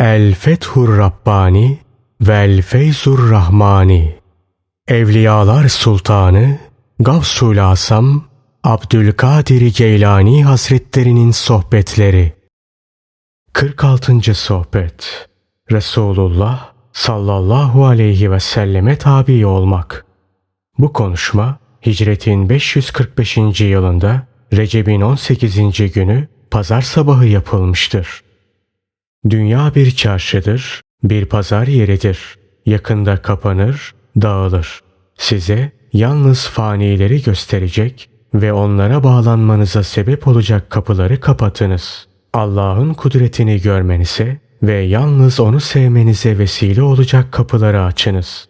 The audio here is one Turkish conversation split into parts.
El Fethur Rabbani Vel Feyzur Rahmani Evliyalar Sultanı Gavsul Asam Abdülkadir Geylani Hazretlerinin Sohbetleri 46. Sohbet Resulullah sallallahu aleyhi ve selleme tabi olmak Bu konuşma hicretin 545. yılında Recep'in 18. günü pazar sabahı yapılmıştır. Dünya bir çarşıdır, bir pazar yeridir. Yakında kapanır, dağılır. Size yalnız fanileri gösterecek ve onlara bağlanmanıza sebep olacak kapıları kapatınız. Allah'ın kudretini görmenize ve yalnız onu sevmenize vesile olacak kapıları açınız.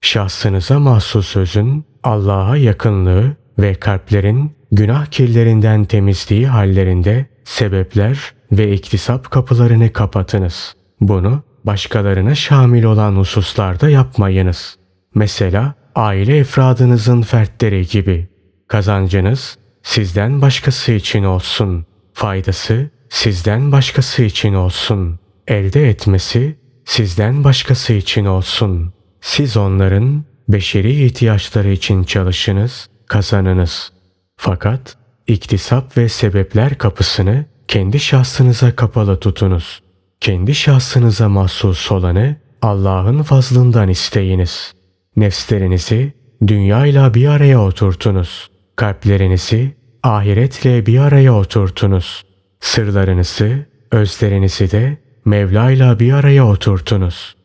Şahsınıza mahsus sözün Allah'a yakınlığı ve kalplerin günah kirlerinden temizliği hallerinde sebepler ve iktisap kapılarını kapatınız. Bunu başkalarına şamil olan hususlarda yapmayınız. Mesela aile efradınızın fertleri gibi. Kazancınız sizden başkası için olsun. Faydası sizden başkası için olsun. Elde etmesi sizden başkası için olsun. Siz onların beşeri ihtiyaçları için çalışınız, kazanınız. Fakat iktisap ve sebepler kapısını kendi şahsınıza kapalı tutunuz. Kendi şahsınıza mahsus olanı Allah'ın fazlından isteyiniz. Nefslerinizi dünyayla bir araya oturtunuz. Kalplerinizi ahiretle bir araya oturtunuz. Sırlarınızı, özlerinizi de Mevla'yla bir araya oturtunuz.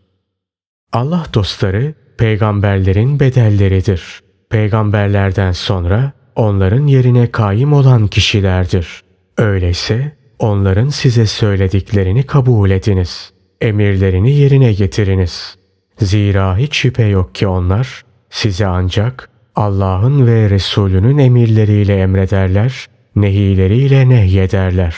Allah dostları peygamberlerin bedelleridir. Peygamberlerden sonra onların yerine kaim olan kişilerdir. Öyleyse onların size söylediklerini kabul ediniz. Emirlerini yerine getiriniz. Zira hiç şüphe yok ki onlar size ancak Allah'ın ve Resulünün emirleriyle emrederler, nehileriyle nehyederler.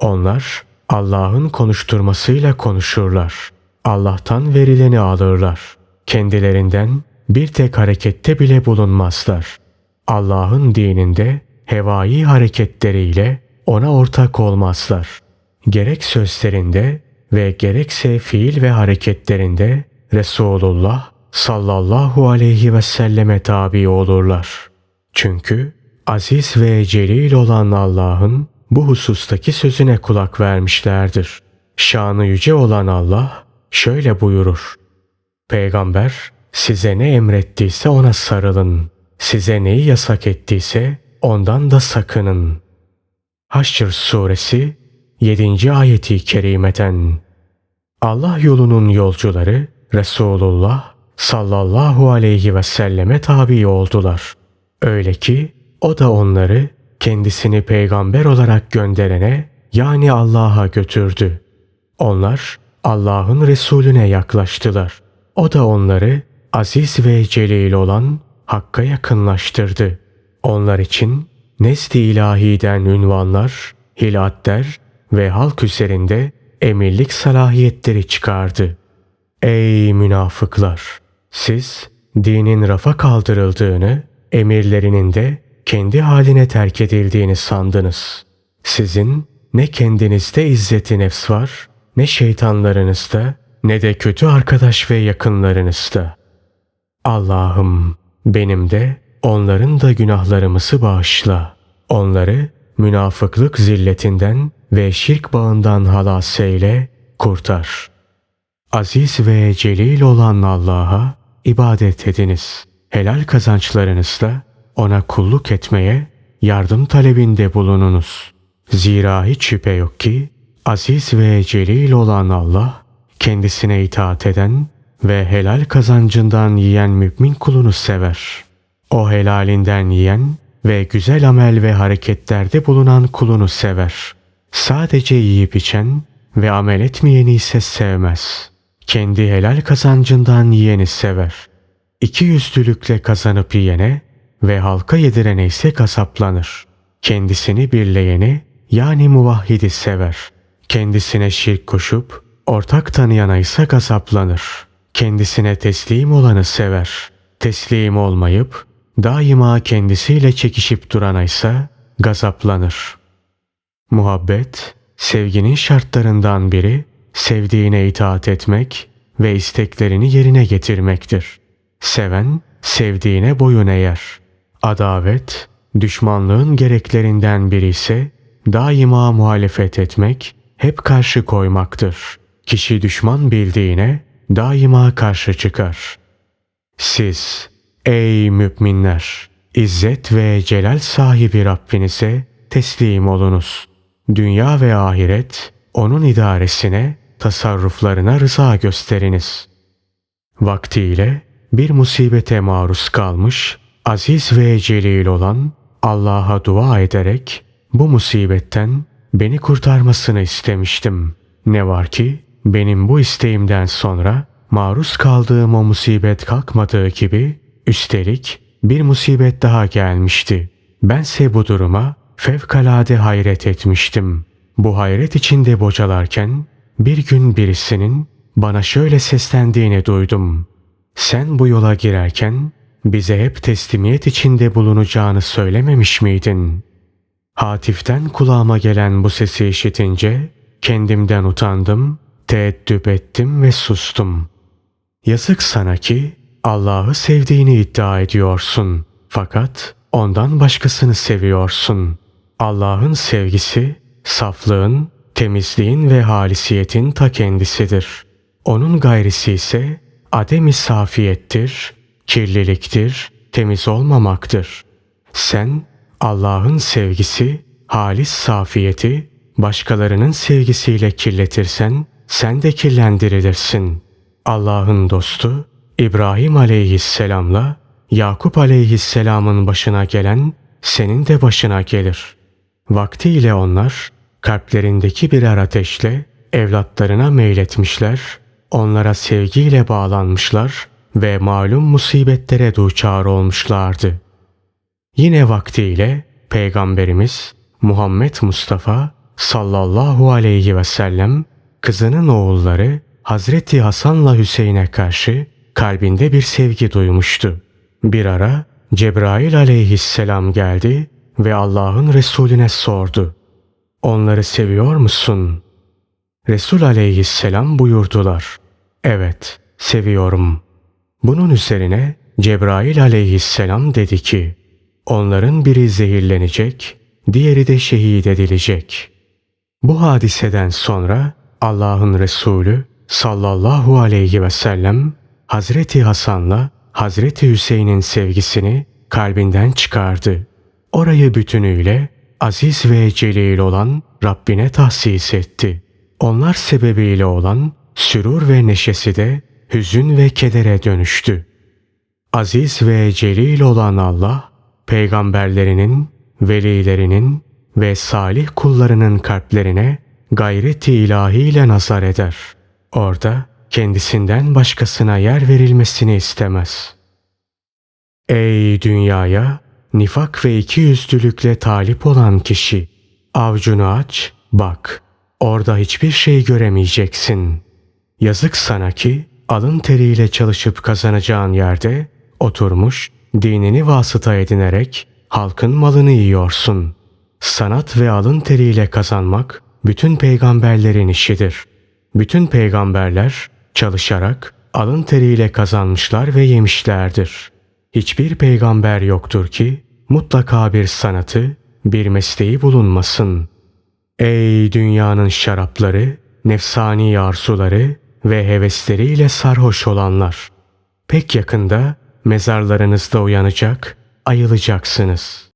Onlar Allah'ın konuşturmasıyla konuşurlar. Allah'tan verileni alırlar. Kendilerinden bir tek harekette bile bulunmazlar. Allah'ın dininde hevai hareketleriyle ona ortak olmazlar. Gerek sözlerinde ve gerekse fiil ve hareketlerinde Resulullah sallallahu aleyhi ve selleme tabi olurlar. Çünkü aziz ve celil olan Allah'ın bu husustaki sözüne kulak vermişlerdir. Şanı yüce olan Allah şöyle buyurur. Peygamber size ne emrettiyse ona sarılın. Size neyi yasak ettiyse ondan da sakının. Haşr suresi 7. ayeti kerimeten Allah yolunun yolcuları Resulullah sallallahu aleyhi ve selleme tabi oldular. Öyle ki o da onları kendisini peygamber olarak gönderene yani Allah'a götürdü. Onlar Allah'ın Resulüne yaklaştılar. O da onları aziz ve celil olan Hakk'a yakınlaştırdı. Onlar için nesli ilahiden ünvanlar, hilatler ve halk üzerinde emirlik salahiyetleri çıkardı. Ey münafıklar! Siz dinin rafa kaldırıldığını, emirlerinin de kendi haline terk edildiğini sandınız. Sizin ne kendinizde izzeti nefs var, ne şeytanlarınızda, ne de kötü arkadaş ve yakınlarınızda. Allah'ım benim de onların da günahlarımızı bağışla. Onları münafıklık zilletinden ve şirk bağından halas eyle, kurtar. Aziz ve celil olan Allah'a ibadet ediniz. Helal kazançlarınızla ona kulluk etmeye yardım talebinde bulununuz. Zira hiç şüphe yok ki aziz ve celil olan Allah kendisine itaat eden ve helal kazancından yiyen mümin kulunu sever. O helalinden yiyen ve güzel amel ve hareketlerde bulunan kulunu sever. Sadece yiyip içen ve amel etmeyeni ise sevmez. Kendi helal kazancından yiyeni sever. İki yüzlülükle kazanıp yiyene ve halka yedirene ise kasaplanır. Kendisini birleyeni yani muvahhidi sever. Kendisine şirk koşup ortak tanıyana ise gazaplanır. Kendisine teslim olanı sever. Teslim olmayıp daima kendisiyle çekişip durana ise gazaplanır. Muhabbet, sevginin şartlarından biri sevdiğine itaat etmek ve isteklerini yerine getirmektir. Seven, sevdiğine boyun eğer. Adavet, düşmanlığın gereklerinden biri ise daima muhalefet etmek, hep karşı koymaktır. Kişi düşman bildiğine daima karşı çıkar. Siz, ey müminler, izzet ve celal sahibi Rabbinize teslim olunuz. Dünya ve ahiret, onun idaresine, tasarruflarına rıza gösteriniz. Vaktiyle bir musibete maruz kalmış, aziz ve celil olan Allah'a dua ederek bu musibetten beni kurtarmasını istemiştim. Ne var ki benim bu isteğimden sonra maruz kaldığım o musibet kalkmadığı gibi üstelik bir musibet daha gelmişti. Bense bu duruma fevkalade hayret etmiştim. Bu hayret içinde bocalarken bir gün birisinin bana şöyle seslendiğini duydum. Sen bu yola girerken bize hep teslimiyet içinde bulunacağını söylememiş miydin? Hatif'ten kulağıma gelen bu sesi işitince kendimden utandım, teeddüp ettim ve sustum. Yazık sana ki Allah'ı sevdiğini iddia ediyorsun. Fakat ondan başkasını seviyorsun. Allah'ın sevgisi, saflığın, temizliğin ve halisiyetin ta kendisidir. Onun gayrisi ise ademi safiyettir, kirliliktir, temiz olmamaktır. Sen Allah'ın sevgisi, halis safiyeti, başkalarının sevgisiyle kirletirsen sen de kirlendirilirsin. Allah'ın dostu İbrahim aleyhisselamla Yakup aleyhisselamın başına gelen senin de başına gelir. Vaktiyle onlar kalplerindeki birer ateşle evlatlarına meyletmişler, onlara sevgiyle bağlanmışlar ve malum musibetlere duçar olmuşlardı. Yine vaktiyle Peygamberimiz Muhammed Mustafa sallallahu aleyhi ve sellem kızının oğulları Hazreti Hasan'la Hüseyin'e karşı kalbinde bir sevgi duymuştu. Bir ara Cebrail aleyhisselam geldi ve Allah'ın Resulüne sordu. Onları seviyor musun? Resul aleyhisselam buyurdular. Evet, seviyorum. Bunun üzerine Cebrail aleyhisselam dedi ki, onların biri zehirlenecek, diğeri de şehit edilecek. Bu hadiseden sonra Allah'ın Resulü sallallahu aleyhi ve sellem Hazreti Hasan'la Hazreti Hüseyin'in sevgisini kalbinden çıkardı. Orayı bütünüyle aziz ve celil olan Rabbine tahsis etti. Onlar sebebiyle olan sürur ve neşesi de hüzün ve kedere dönüştü. Aziz ve celil olan Allah, peygamberlerinin, velilerinin ve salih kullarının kalplerine gayreti ilahiyle nazar eder. Orada kendisinden başkasına yer verilmesini istemez. Ey dünyaya nifak ve ikiyüzlülükle talip olan kişi, avcunu aç, bak, orada hiçbir şey göremeyeceksin. Yazık sana ki alın teriyle çalışıp kazanacağın yerde oturmuş dinini vasıta edinerek halkın malını yiyorsun. Sanat ve alın teriyle kazanmak bütün peygamberlerin işidir. Bütün peygamberler çalışarak alın teriyle kazanmışlar ve yemişlerdir. Hiçbir peygamber yoktur ki mutlaka bir sanatı, bir mesleği bulunmasın. Ey dünyanın şarapları, nefsani arzuları ve hevesleriyle sarhoş olanlar! Pek yakında mezarlarınızda uyanacak, ayılacaksınız.